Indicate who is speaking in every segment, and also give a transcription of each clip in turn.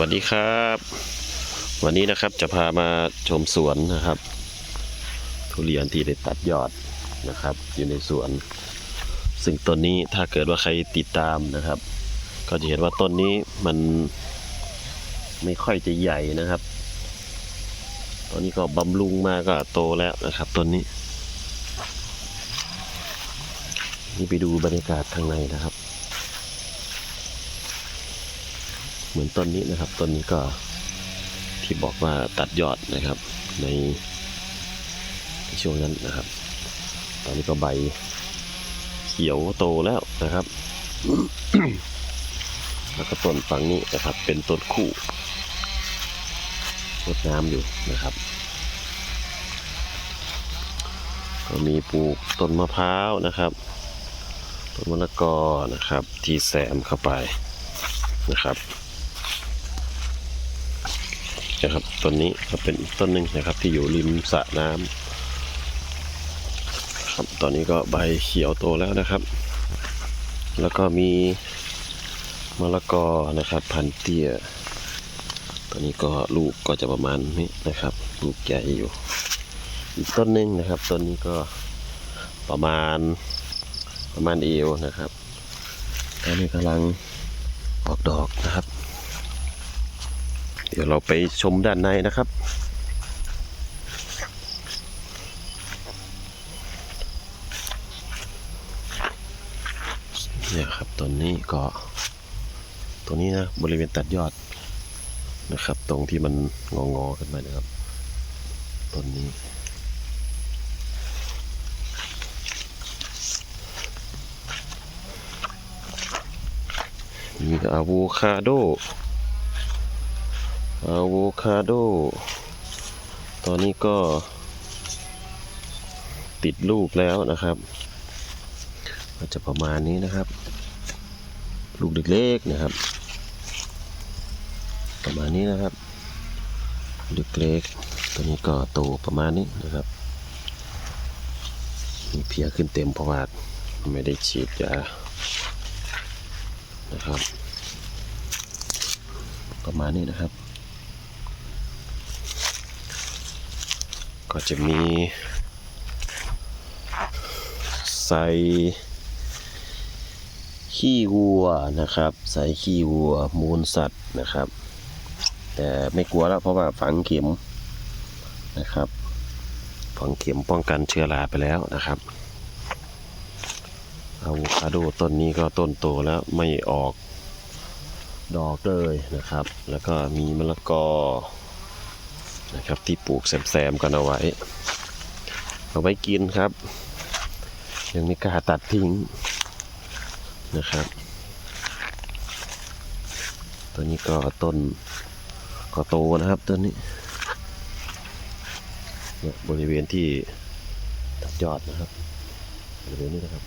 Speaker 1: วัสดีครับ วันนี้นะครับจะพามาชมสวนนะครับ ทุเรียนที่ได้ตัดยอดนะครับ อยู่ในสวน ซึ่งต้นนี้ถ้าเกิดว่าใครติดตามนะครับ ก็จะเห็นว่าต้นนี้มันไม่ค่อยจะใหญ่นะครับตอนนี้ก็บำรุงมาก็โตแล้วนะครับต้นนี้ นี่ไปดูบรรยากาศข้างในนะครับ เหมือนต้นนี้นะครับต้นนี้ก็ที่บอกว่าตัดยอดนะครับ ในช่วงนั้นนะครับ ตอนนี้ก็ใบเขียวโตแล้วนะครับ แล้วก็ต้นฝั่งนี้นะครับ เป็นต้นคู่รดน้ำอยู่นะครับ ก็มีปลูกต้นมะพร้าวนะครับ ต้นมะละกอนะครับ ที่แซมเข้าไปนะครับ นะครับต้นนี้ก็เป็นอีกต้นหนึ่งนะครับ ที่อยู่ริมสระน้ำครับตอนนี้ก็ใบเขียวโตแล้วนะครับ แล้วก็มีมะละกอนะครับ พันเตี้ยตอนนี้ก็ลูกก็จะประมาณนี้นะครับ ลูกใหญ่อยู่ อีกต้นหนึ่งนะครับต้นนี้ก็ประมาณประมาณเอวนะครับตอนนี้กำลังออกดอกนะครับ เดี๋ยวเราไปชมด้านในนะครับ เนี่ยครับตอนนี้ก็ตรงนี้นะบริเวณตัดยอดนะครับ ตรงที่มันงองอๆกันมานะครับต้นนี้ มีอะโวคาโด อะโวคาโด ตอนนี้ก็ติดลูกแล้วนะครับก็จะประมาณนี้นะครับ ลูกเล็กๆนะครับ ประมาณนี้นะครับลูกเล็กตัวนี้ก็โตประมาณนี้นะครับมีเพียขึ้นเต็มเพราะว่าไม่ได้ฉีดยานะครับ ประมาณนี้นะครับ ก็จะมีใส่ขี้วัวนะครับ ใส่ขี้วัวมูลสัตว์นะครับ แต่ไม่กลัวแล้วเพราะว่าฝังเข็มนะครับ ฝังเข็มป้องกันเชื้อราไปแล้วนะครับอะโวคาโดต้นนี้ก็ต้นโตแล้วไม่ออกดอกเลยนะครับ แล้วก็มีมะละกอ นะครับ ที่ปลูกแซมๆกันเอาไว้ เอาไว้กินครับ ยังไม่กล้าตัดทิ้งนะครับตัวนี้ก็ต้นก็โตนะครับต้นนี้เนี่ยบริเวณที่ตัดยอดนะครับบริเวณนี้นะครับ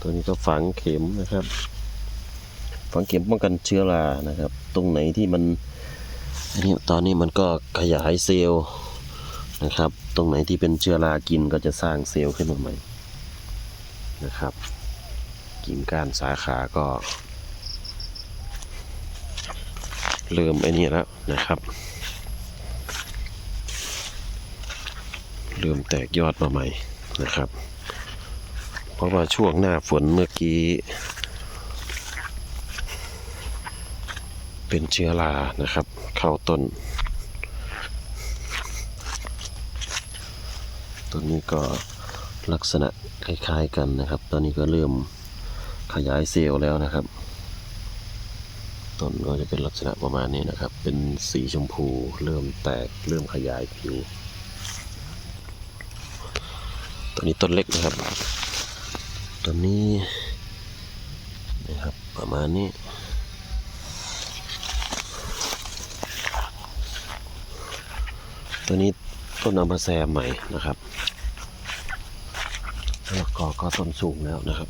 Speaker 1: ตัวนี้ก็ฝังเข็มนะครับ ฝังเข็มป้องกันเชื้อรานะครับ ตรงไหนที่มัน อันนี้ตอนนี้มันก็ขยายเซลล์นะครับ ตรงไหนที่เป็นเชื้อรากินก็จะสร้างเซลล์ขึ้นมาใหม่นะครับกิ่งก้านสาขาก็ เริ่มไอ้นี่แล้วนะครับ เริ่มแตกยอดมาใหม่นะครับ เพราะว่าช่วงหน้าฝนเมื่อกี้ เป็นเชื้อรานะครับ เข้าต้น ต้นนี้ก็ลักษณะคล้ายๆกันนะครับ ตอนนี้ก็เริ่มขยายเซลล์แล้วนะครับ ต้นก็จะเป็นลักษณะประมาณนี้นะครับ เป็นสีชมพูเริ่มแตกเริ่มขยายผิวตัวนี้ต้นเล็กนะครับต้นนี้นะครับประมาณนี้ ตัวนี้ต้นอัมาแซมใหม่นะครับแล้วก็ก็ต้นสูงแล้วนะครับ